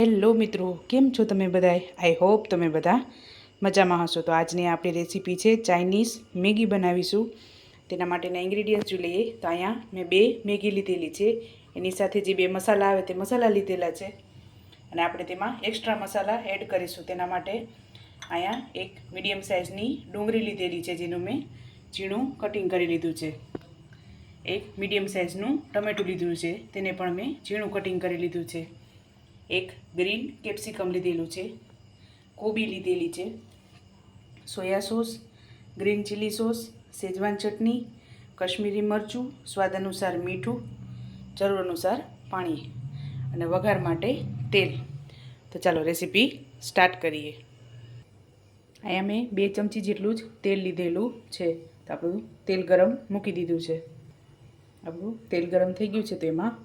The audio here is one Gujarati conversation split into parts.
હેલો મિત્રો, કેમ છો તમે બધાય? આઈ હોપ તમે બધા મજામાં હશો. તો આજની આપણી રેસીપી છે ચાઇનીઝ મેગી બનાવીશું. તેના માટેના ઇન્ગ્રીડિયન્ટ્સ જો લઈએ, તો અહીંયા મેં બે મેગી લીધેલી છે. એની સાથે જે બે મસાલા આવે તે મસાલા લીધેલા છે. અને આપણે તેમાં એક્સ્ટ્રા મસાલા એડ કરીશું. તેના માટે અહીંયા એક મીડિયમ સાઇઝની ડુંગળી લીધેલી છે, જેનું મેં ઝીણું કટિંગ કરી લીધું છે. એક મીડિયમ સાઇઝનું ટમેટું લીધું છે. તેને પણ મેં ઝીણું કટિંગ કરી લીધું છે. એક ગ્રીન કેપ્સિકમ લીધેલું છે, કોબી લીધેલી છે, soya sauce, green chilli sauce, Schezwan ચટણી, કશ્મીરી મરચું, સ્વાદ અનુસાર મીઠું, જરૂર અનુસાર પાણી અને વઘાર માટે તેલ. તો ચાલો રેસીપી સ્ટાર્ટ કરીએ. અહીંયા મેં બે ચમચી જેટલું જ તેલ લીધેલું છે. તો આપણું તેલ ગરમ મૂકી દીધું છે. આપણું તેલ ગરમ થઈ ગયું છે તો એમાં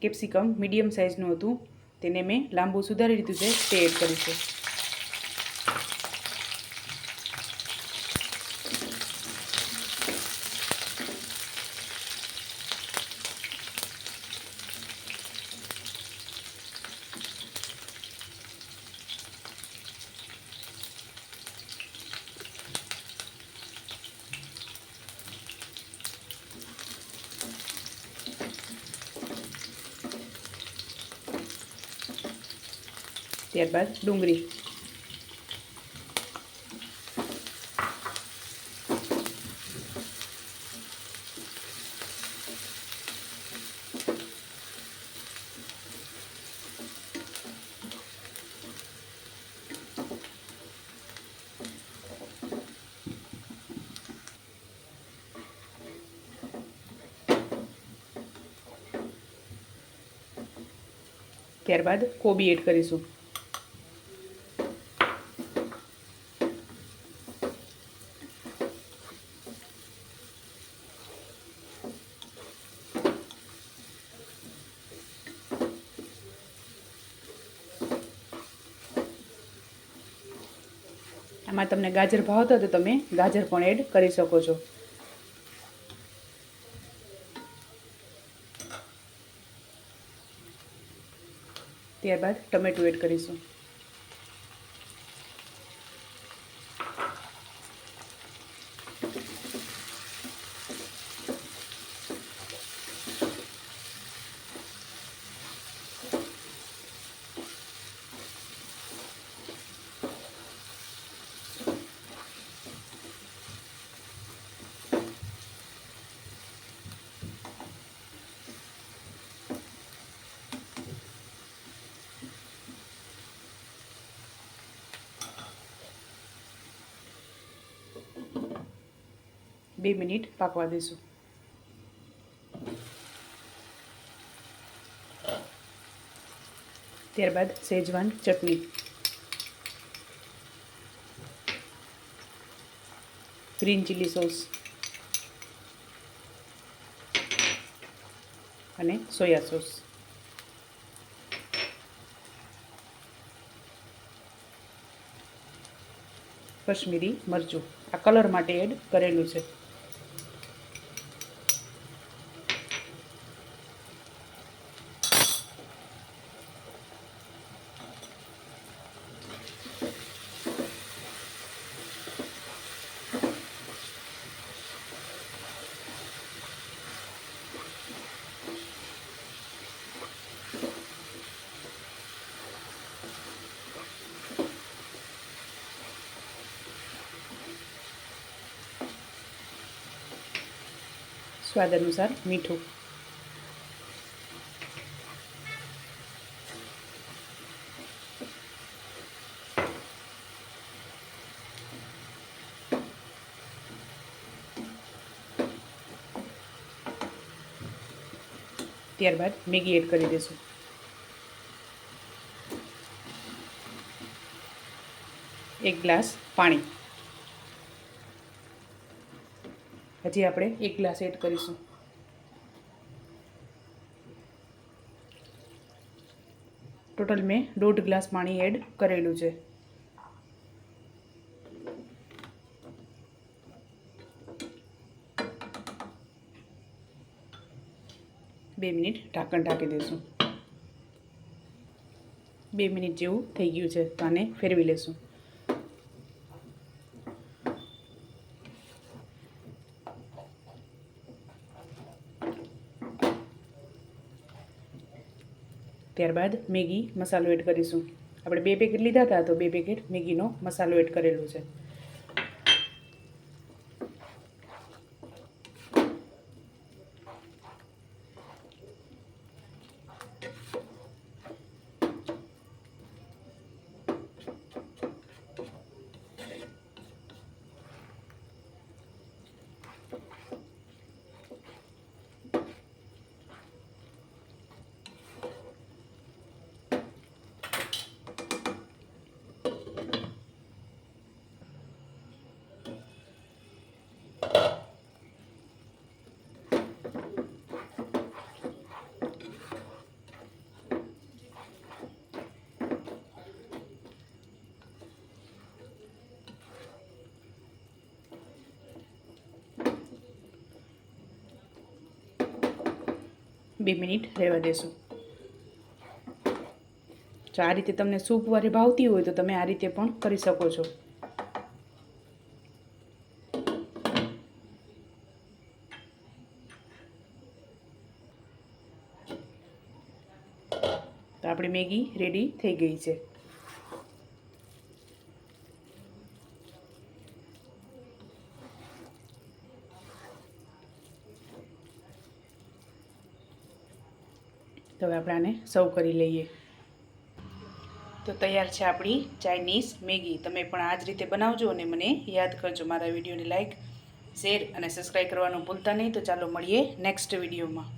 કેપ્સિકમ મીડિયમ સાઇઝનું હતું. તેને મેં લાંબુ સુધારી લીધું છે તે એડ કરીશું ત્યારબાદ ડુંગળી. ત્યારબાદ કોબી એડ કરીશું. આમાં તમને ગાજર ભાવતા તો તમે ગાજર પણ એડ કરી શકો છો. ત્યારબાદ ટમેટું એડ કરીશું. બે મિનિટ પાકવા દઈશું ત્યારબાદ schezwan chutney. Green chilli sauce. અને સોયા સોસ. કશ્મીરી મરચું. આ કલર માટે એડ કરેલું છે. સ્વાદ અનુસાર મીઠું. ત્યારબાદ મેગી એડ કરી દઈશું એક ગ્લાસ પાણી. હજી આપણે એક ગ્લાસ એડ કરીશું. ટોટલ મેં દોઢ ગ્લાસ પાણી એડ કરેલું છે. બે મિનિટ ઢાંકણ ઢાંકી દઈશું. બે મિનિટ જેવું થઈ ગયું છે. તો આને ફેરવી લેશું. ત્યારબાદ મેગી મસાલો એડ કરીશું. આપણે બે પેકેટ લીધા હતા, તો બે પેકેટ મેગીનો મસાલો એડ કરેલો છે. બે મિનિટ રહેવા દેશું. જો આ રીતે તમને સૂપ વારે ભાવતી હોય તો તમે આ રીતે પણ કરી શકો છો. તો આપણી મેગી રેડી થઈ ગઈ છે. હવે આપણે આને સર્વ કરી લઈએ. તો તૈયાર છે આપણી ચાઇનીઝ મેગી. તમે પણ આ જ રીતે બનાવજો અને મને યાદ કરજો મારા વિડીયોને લાઇક, શેર અને સબસ્ક્રાઈબ કરવાનું ભૂલતા નહીં. તો ચાલો મળીએ નેક્સ્ટ વિડીયોમાં.